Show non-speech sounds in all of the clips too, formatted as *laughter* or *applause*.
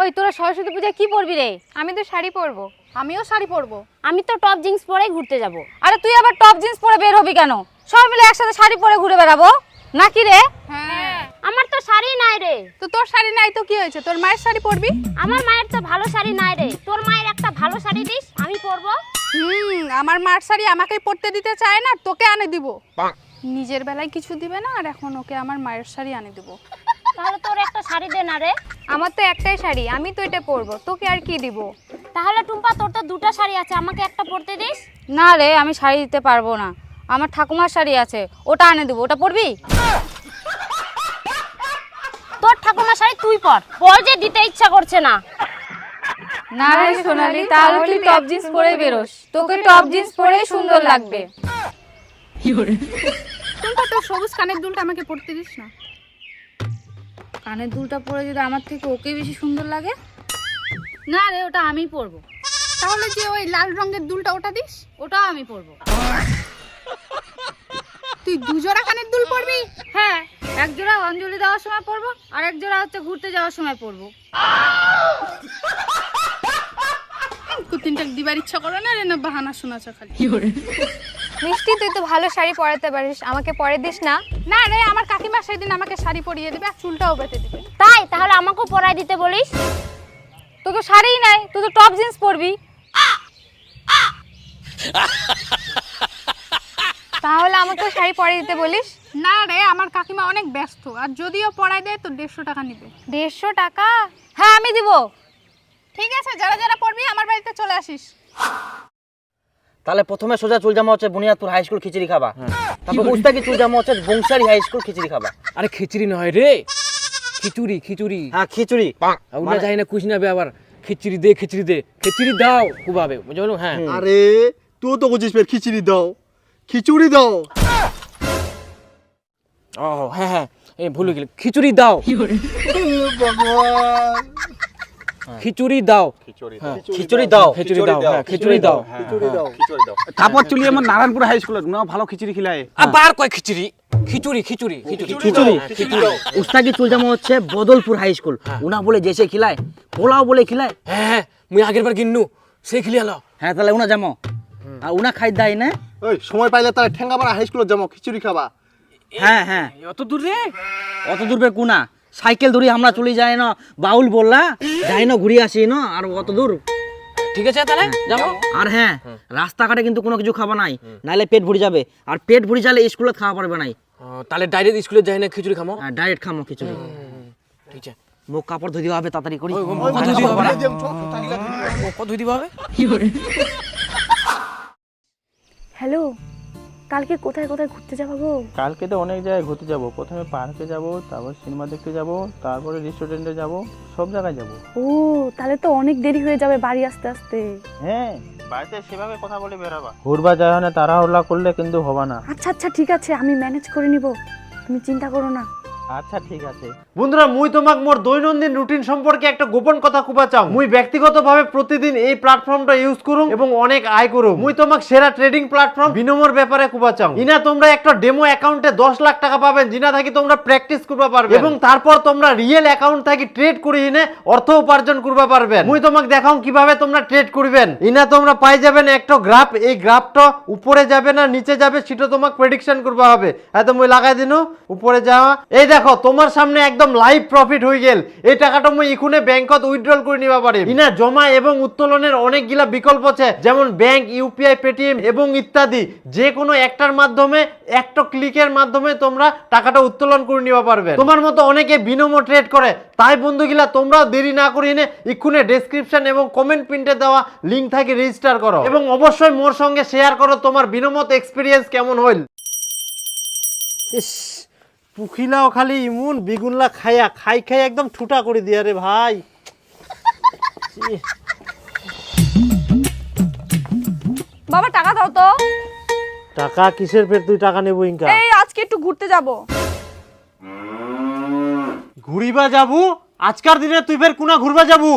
ওই তোরা সরস্বতী পূজায় কি পরবি রে? আমি তো শাড়ি পরবো। আমিও শাড়ি পরবো। আমি তো টপ জিন্স পরেই ঘুরতে যাব। আরে তুই আবার টপ জিন্স পরে বের হবি কেন? সবাই মিলে একসাথে শাড়ি পরে ঘুরে বেড়াবো। নাকি রে? হ্যাঁ। আমার তো শাড়ি নাই রে। তো তোর শাড়ি নাই তো কি হয়েছে? তোর মায়ের শাড়ি পরবি? আমার মায়ের তো ভালো শাড়ি নাই রে। তোর মায়ের একটা ভালো শাড়ি দিস আমি পরবো। হুম আমার মার শাড়ি আমাকেই পরতে দিতে চায় না তোকে আনে দিব। নিজের বেলায় কিছু দিবে না আর এখন ওকে আমার মায়ের শাড়ি আনে দিব। তাহলে তোর একটা শাড়ি দে না রে। আমার তো একটাই শাড়ি আমি তো এটা পরবো তোকে আর কি দিব? তাহলে টুম্পা তোর তো দুটো শাড়ি আছে আমাকে একটা পরতে দিস? না রে আমি শাড়ি দিতে পারব না। আমার ঠাকুমার শাড়ি আছে ওটা আনে দেবো ওটা পরবি? তোর ঠাকুমার শাড়ি তুই পর পর যে দিতে ইচ্ছা করছে না। না রে সোনালি তাহলে তুই টপ জিন্স পরে বেরোস। তোকে টপ জিন্স পরেই সুন্দর লাগবে। টুম্পা তোর সবুজ কানের দুলটা আমাকে পরতে দিস না। কানের দুলটা পরে যদি আমার থেকে ওকে বেশি সুন্দর লাগে? না রে, ওটা আমিই পরবো। তাহলে যে ওই লাল রঙের দুলটা ওটা দিস? ওটাও আমি পরবো। তুই দুজোড়া কানের দুল পরবি? হ্যাঁ এক জোড়া অঞ্জলি দেওয়ার সময় পরবো, আর এক জোড়া হচ্ছে ঘুরতে যাওয়ার সময় পরবো। কুতিনটা দিবার ইচ্ছা করে না রে, না বাহানা শোনাছ খালি। মিষ্টি তুই তো ভালো শাড়ি পরাতে পারিস। আমাকে পরে দিস না। না রে আমার কাকিমা সেদিন আমাকে শাড়ি পরিয়ে দিবে আর চুলটাও বেঁধে দিবে। তাই? তাহলে আমাকেও পরাই দিতে বলিস? তোকে শাড়িই নাই তুই তো টপ জিন্স পরবি। তাহলে আমাকেও শাড়ি পরে দিতে বলিস? না রে আমার কাকিমা অনেক ব্যস্ত আর যদিও পড়ায় দেয় তো দেড়শো টাকা নিবে। দেড়শো টাকা? হ্যাঁ আমি দিব। ঠিক আছে যারা যারা পড়বি আমার বাড়িতে চলে আসিস। তাহলে প্রথমে সোজা চুল জামা হচ্ছে বুনিয়াদপুর হাই স্কুল খিচুড়ি খাবা। তারপর উস্তাকি চুল জামা হচ্ছে বংশারি হাই স্কুল খিচুড়ি খাবা। আরে খিচুড়ি নয় রে। খিচুড়ি খিচুড়ি। হ্যাঁ খিচুড়ি। আমরা যাই না কুছ না বে আবার। খিচুড়ি দে খিচুড়ি দে। খিচুড়ি দাও কুবাবে। বুঝতে পারল হ্যাঁ। আরে তুই তো বুঝিস ফের খিচুড়ি দাও। খিচুড়ি দাও। ও হ্যাঁ হ্যাঁ। এই ভুলে গেলে। খিচুড়ি দাও। কি ভগবান। খিচুড়ি দাও। হ্যাঁ খিচুড়ি দাও। খিচুড়ি দাও। হ্যাঁ খিচুড়ি দাও। তারপর চলি আমার নারায়ণপুর হাই স্কুলে না ভালো খিচুড়ি খিলায়। আবার কয় খিচুড়ি? খিচুড়ি খিচুড়ি খিচুড়ি। খিচুড়ি উস্তাকি চুল হচ্ছে বদলপুর হাই স্কুল উনা বলে যেসে খিলায় পোলাও বলে খিলায়। হ্যাঁ হ্যাঁ মুই আগের বার কিন্নু সে খিলি আলো হ্যাঁ তাহলে উনা জামো। আর উনা খাই দেয় না। ওই সময় পাইলে তারা ঠেঙ্গাপাড়া হাই স্কুলে যাব খিচুড়ি খাবা। হ্যাঁ হ্যাঁ। অত দূর অত দূর কুনা সাইকেল ধরি আমরা চলে যাই না বাউল বললা যাই না ঘুরে আসি না আর অত দূর ঠিক আছে তাহলে যাব আর হ্যাঁ রাস্তাঘাটে কিন্তু কোনো কিছু খাবা নাই নাইলে পেট ভরে যাবে আর পেট ভরে যালে স্কুলে খাওয়া পারবে নাই তাহলে ডাইরেক্ট স্কুলে যাই না খিচুড়ি খামো হ্যাঁ ডাইরেক্ট খামো কিছু ঠিক আছে মুখ কাপড় ধুই দিবা হবে তাড়াতাড়ি করি কত ধুই হবে না ও, কত ধুই দিবা হবে হ্যালো কালকে কোথায় কোথায় ঘুরতে যাব গো? কালকে তো অনেক জায়গায় ঘুরতে যাব। প্রথমে পার্কে যাব তারপর সিনেমা দেখতে যাব তারপরে রেস্টুরেন্টে যাব সব জায়গায় যাব। ও তাহলে তো অনেক দেরি হয়ে যাবে বাড়ি আসতে আসতে। হ্যাঁ বাড়িতে সেভাবে কথা বলে বেরাবা ঘুরবা যায় না তাড়াহুড়া করলে কিন্তু হবে না। আচ্ছা আচ্ছা ঠিক আছে আমি ম্যানেজ করে নিব। তুমি চিন্তা করো না। আচ্ছা ঠিক আছে। বন্ধুরা, মুই তোমাক মোর দৈনন্দিন রুটিন সম্পর্কে একটা গোপন কথা চাও। মুই ব্যক্তিগতভাবে প্রতিদিন এই প্ল্যাটফর্মটা ইউজ করুম এবং অনেক আয় মুই তোমাক সেরা ট্রেডিং প্ল্যাটফর্ম ব্যাপারে চাও। ইনা তোমরা একটা ডেমো অ্যাকাউন্টে 10 লাখ টাকা পাবেন জিনা থাকি তোমরা প্র্যাকটিস করবা পারবে এবং তারপর তোমরা রিয়েল অ্যাকাউন্ট থাকি ট্রেড করে অর্থ উপার্জন করবা মুই তোমাক দেখাও কীভাবে তোমরা ট্রেড করবেন। ইনা তোমরা পাই যাবেন একটা গ্রাফ এই গ্রাফটা উপরে যাবে না নিচে যাবে, সেটা তোমাক প্রেডিকশন করবা হবে। এত মুই লাগাই দিনু, উপরে যাওয়া। এই দেখো, তোমার সামনে একদম লাইভ প্রফিট হয়ে গেল। এই টাকাটা মুই ইখুনে ব্যাংকত উইথড্রল করে নিবা পারি। ইনা জমা এবং উত্তোলনের অনেকগুলা বিকল্প আছে, যেমন ব্যাংক ইউপিআই পেটিএম এবং ইত্যাদি। যে কোনো একটার মাধ্যমে, একটা ক্লিকের মাধ্যমে তোমরা টাকাটা উত্তোলন করে নিবা পারবে। তোমার মতো অনেকে বিনমো ট্রেড করে। তাই বন্ধুগুলা, তোমরাও দেরি না করে এনে ইক্ষুনে ডেসক্রিপশন এবং কমেন্ট প্রিন্টে দেওয়া লিঙ্ক থেকে রেজিস্টার করো। এবং অবশ্যই মোর সঙ্গে শেয়ার করো তোমার বিনমত এক্সপিরিয়েন্স কেমন হইল। ইস পুখিলাও খালি ইমুন বিগুনলা খাইয়া খাই খাই একদম ঠুটা করে দিয়া রে ভাই। বাবা টাকা দাও তো। টাকা কিসের ফের তুই টাকা নেব ইনকা? এই আজকে একটু ঘুরতে যাব। ঘুরিবা যাবু? আজকার দিনে তুই ফের কোনা ঘুরবা যাবু?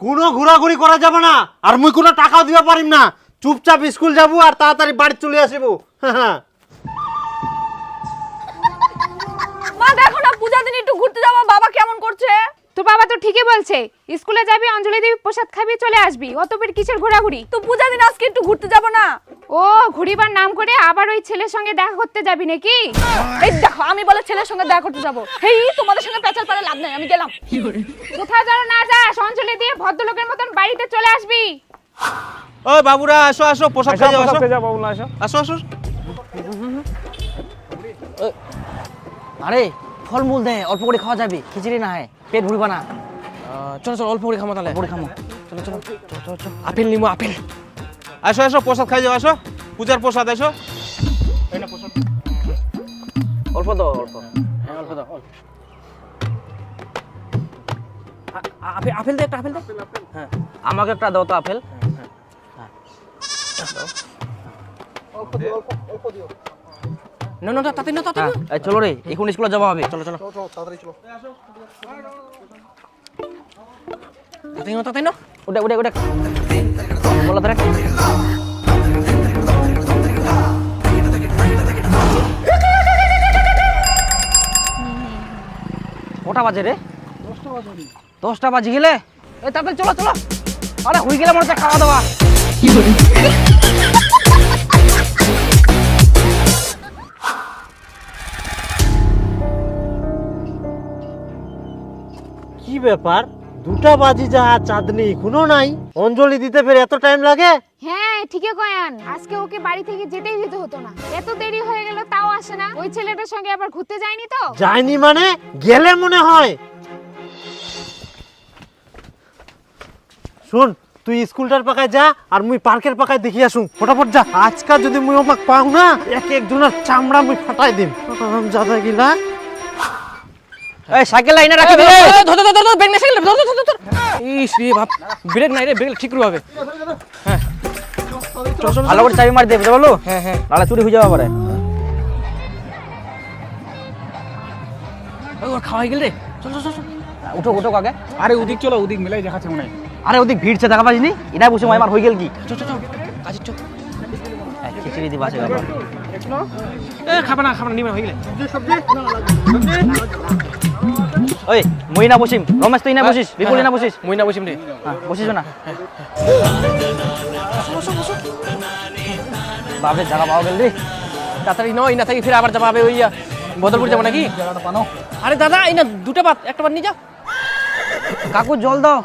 কোনো ঘোরাঘুরি করা যাবে না। আর মুই কোনো টাকাও দিবা পারিম না। চুপচাপ স্কুল যাব আর তাড়াতাড়ি বাড়ি চলে আসব। হ্যাঁ *laughs* বাবা কেমন করছে? তোর বাবা তো ঠিকই বলছে। স্কুলে যাবি অঞ্জলি দেবী প্রসাদ খাবি চলে আসবি। অত বের কিসের ঘোরাঘুরি? তো পূজা দিন আজকে একটু ঘুরতে যাব না? ও ঘুরিবার নাম করে আবার ওই ছেলের সঙ্গে দেখা করতে যাবি নাকি? এই দেখো আমি বলে ছেলের সঙ্গে দেখা করতে যাব। হেই তোমাদের সঙ্গে পেঁচাল পারে লাভ নাই আমি গেলাম। কোথাও যেন না যাস অঞ্জলি দিয়ে ভদ্রলোকের মতন বাড়িতে চলে আসবি। ও বাবুরা আসো আসো পোশাক খেয়ে যাও আসো। যাব না আসো আসো আসো। আরে ফলমূল দে অল্প করে খাওয়া যাবে খিচুড়ি না হয় পেট ভরবা না। চলো চলো অল্প করে খামো তাহলে। পরে খামো। চলো চলো চলো চলো চলো। আপেল নিমো আপেল। আসো আসো প্রসাদ খাই যাও আসো। পূজার প্রসাদ আসো। অল্প দাও অল্প। হ্যাঁ অল্প দাও অল্প। আপেল আপেল দে একটা আপেল দে। হ্যাঁ। আমাকে একটা দাও তো আপেল। না না তাতে না তাতে না চলো রে এখন স্কুলে যাওয়া হবে চলো চলো। তাতে না তাতে না ওটা ওটা ওটা বলা ধরে কটা বাজে রে? দশটা বাজে গেলে? এই তাড়াতাড়ি চলো চলো। আরে হয়ে গেলে মনে হচ্ছে খাওয়া দাওয়া। কি ব্যাপার? দুটা বাজি যা চাঁদনি এখনও নাই? অঞ্জলি দিতে ফের এত টাইম লাগে? হ্যাঁ ঠিকই কয়ান। আজকে ওকে বাড়ি থেকে যেতেই দিতে হতো না। এত দেরি হয়ে গেল তাও আসে না। ওই ছেলেটার সঙ্গে আবার ঘুরতে যায়নি তো? যায়নি মানে? গেলে মনে হয়। শোন তুই স্কুলটার পাকায় যা আর মুই পার্কের পাকায় দেখি আসুন। ফটাফট যা। আজকাল যদি মুই ওমাক পাও না এক একজনের চামড়া মুই ফাটাই দিম। যাদা গিলা। এই সাইকেল লাইনে রাখি ধর ধর ধর ধর ব্রেক নাই সাইকেল ধর ধর ধর ইস রে বাপ ব্রেক নাই রে ব্রেক ঠিক করে হবে ভালো করে চাবি মারি দে বুঝতে পারল? হ্যাঁ হ্যাঁ। নাহলে চুরি হয়ে যাবে পারে। ওর খাওয়া হয়ে গেল রে। চল চল চল। উঠো উঠো কাকে। আরে ওদিক চলো ওদিক মিলাই দেখাচ্ছে মনে আরে ওদিক ভিড়ছে দেখা পাইনি এটা বসে মাইমার হয়ে গেল কি? চল চল চল কাজের চল। খিচুড়ি দিবা আছে বাবা। এ খাবে না খাবে না নিবে হয়ে গেলে। ওই মই না বসিম। রমেশ তুই না বসিস? বিপুল না বসিস? মই না বসিম রে। হ্যাঁ, বসিস না? বাপরে জায়গা পাওয়া গেল রে। তাড়াতাড়ি নয় না থাকি ফির আবার যাবা হবে ওই বদরপুর যাব নাকি? আরে দাদা এই না দুটো বাত একটা বার নিয়ে যাও। কাকু জল দাও।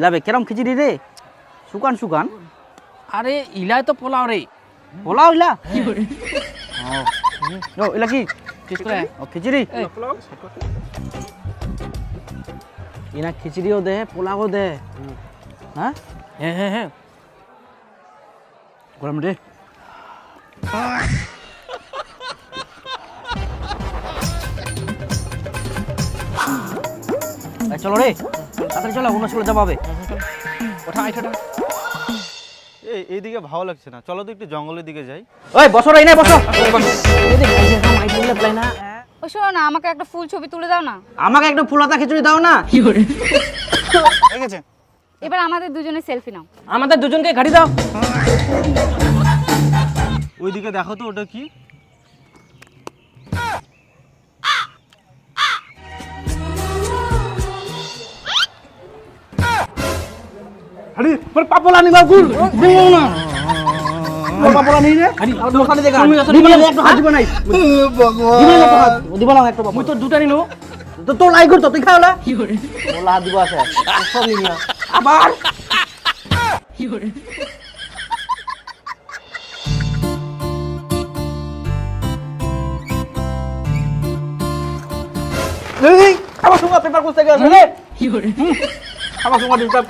ইলাবে কেরম খিচুড়ি রে? শুকান শুকান। আরে ইলাই তো পোলাও রে। পোলাও ইলা? ও ইলা কি? খিচুড়ি। ইনা খিচুড়িও দে পোলাও দে। হ্যাঁ? হ্যাঁ হ্যাঁ হ্যাঁ। গরম রে চলো রে। তাড়াতাড়ি চলো অন্য স্কুলে যাব ওঠা আইঠা এই এইদিকে ভালো লাগছে না। চলো তো একটু জঙ্গলের দিকে যাই। ওই বসো রে নাই বসো। ও শোনো না আমাকে একটা ফুল ছবি তুলে দাও না। আমাকে একটু ফুলাতা খিচুড়ি দাও না। ঠিক আছে এবার আমাদের দুজনে সেলফি নাও। আমাদের দুজনকে গাড়ি দাও। ওইদিকে দেখো তো ওটা কি? আরে পর পাপলা নিবা গুল দিও না। পাপলা নেই রে। আরে দোকানে দেখা তুমি দিবা না একটু হাত দিবা নাই দিবা না একটু হাত দিবা না একটু মুই তো দুটা নিলো তো তো লাই করতো তুই খাওলা বলা দিব আছে সব নিয়া আবার। এই আমার সঙ্গে পেপার করতে গেছে রে। আমার সঙ্গে দিটা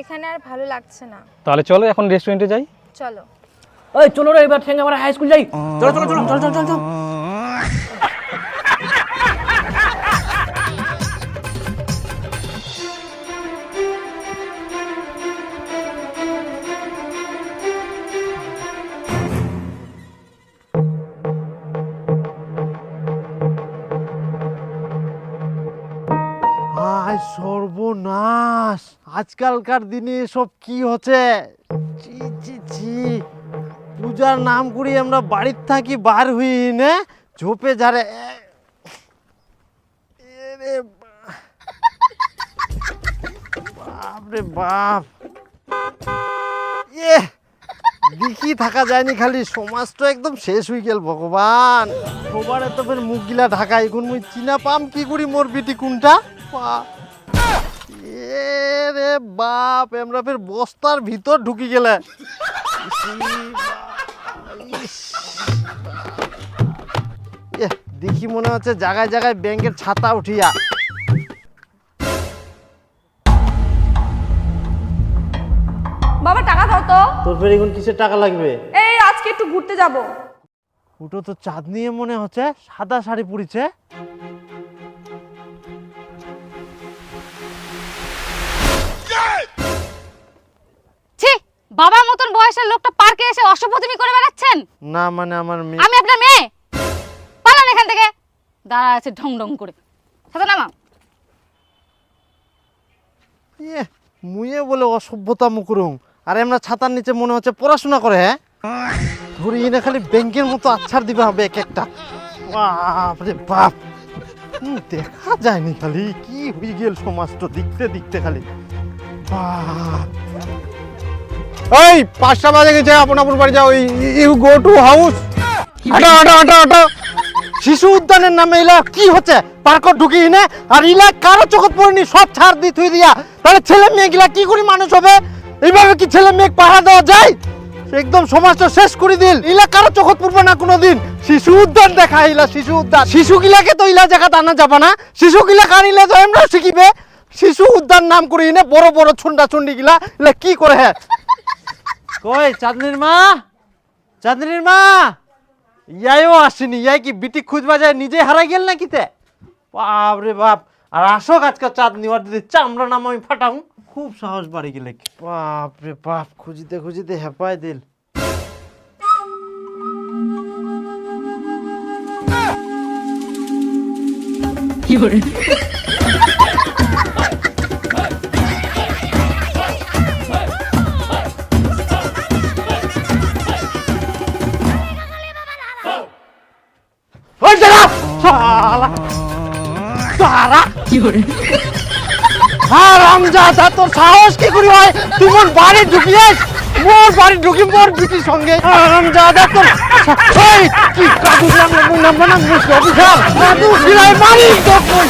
এখানে আর ভালো লাগছে না। তাহলে চলো এখন রেস্টুরেন্টে যাই। চলো। ওই চলো রে এবার ঠেঙ্গা মারা হাই স্কুল যাই। চলো চলো চলো চলো চলো চল। সর্বনাশ। আজকালকার দিনে সব কি হচ্ছে? ছি ছি ছি। পূজার নাম করি আমরা বাড়ির থাকি, বার হই, না? ঝোপে এরে বাপ রে বাপ। এ দেখি থাকা যায়নি খালি, সমাজ তো একদম শেষ হয়ে গেল, ভগবান। সবার এত ফের মুখ গিলা ঢাকা এখন মুই চিনা পাম কি করি মোর বিটি কোনটা? বাপ। এ রে বাপ আমরা ফের বস্তার ভিতর ঢুকি গেলে। দেখি মনে হচ্ছে জায়গায় জায়গায় ব্যাংকের ছাতা উঠিয়া। বাবা টাকা দাও তো। তোর ফের এখন কিসের টাকা লাগবে? এই আজকে একটু ঘুরতে যাব। ওটা তো চাঁদ নিয়ে মনে হচ্ছে সাদা শাড়ি পরিছে। বাবার মতন বয়সের লোকটা পার্কে এসে অসভ্যতমি করে বেড়াচ্ছেন? না মানে আমার মেয়ে আমি আপনার মেয়ে? পালান এখান থেকে। দাঁড়া আছে ঢং ঢং করে। সাথে নামা। ইয়ে, মুয়ে বলে অসভ্যতা মুকুরুম আর আমরা ছাতার নিচে মনে হচ্ছে পড়াশোনা করে হ্যাঁ? ধরি না খালি ব্যাংকের মতো আচ্ছার দিবে হবে এক একটা। বাপ। রে বাপ দেখা যায়নি খালি। কি হয়ে গেল সমাজ তো দেখতে দেখতে খালি। বাপ। এই পাঁচটা বাজে গেছে, আপন আপন বাড়ি যাও। ইউ গো টু হাউস হাঁটো হাঁটো হাঁটো হাঁটো শিশু উদ্যানের নামে ইলা কি হচ্ছে? পার্ক ঢুকি না, আর ইলা কারও চোখত পড়েনি, সব ছাড় দি, থুই দিয়া। তাহলে ছেলে মেয়ে গিলা কি করে মানুষ হবে? এইভাবে কি ছেলে মেয়ে পাহারা দেওয়া যায়? একদম সমাজটা শেষ করে দিল। ইলা কারও চোখত পড়বে না কোনোদিন। শিশু উদ্যান দেখা ইলা শিশু উদ্যান। শিশু গিলাকে তো ইলা জায়গা আনা যাবে না। শিশু গিলা কানিলে তো এমরা শিখিবে। শিশু উদ্যান নাম করে ইনে বড় বড় ছুন্ডা ছুন্ডি গিলা কি করে হ্যাঁ কই চাঁদনির মা? চাঁদনির মা? ইয়াইও আসেনি ইয়াই কি বিটি খুঁজবা যায় নিজে হারাই গেল নাকি তে? বাপ রে বাপ আর আসক আজকে চাঁদ নিবার দিদি চামড়া নাম আমি ফাটাও। খুব সাহস বাড়ি গেলে। বাপ রে বাপ খুঁজিতে খুঁজিতে হেপাই দিল। ওই তারা কি করে? হারাম জাদা তোর সাহস কি করে হয়? তুই মোর বাড়ি ঢুকিয়েস? মোর বাড়ি ঢুকি মোর বিটির সঙ্গে। হারাম জাদা তোর এই কি কাদু নাম নাম নাম মুসকে কাদু সিলাই মারি তো কই?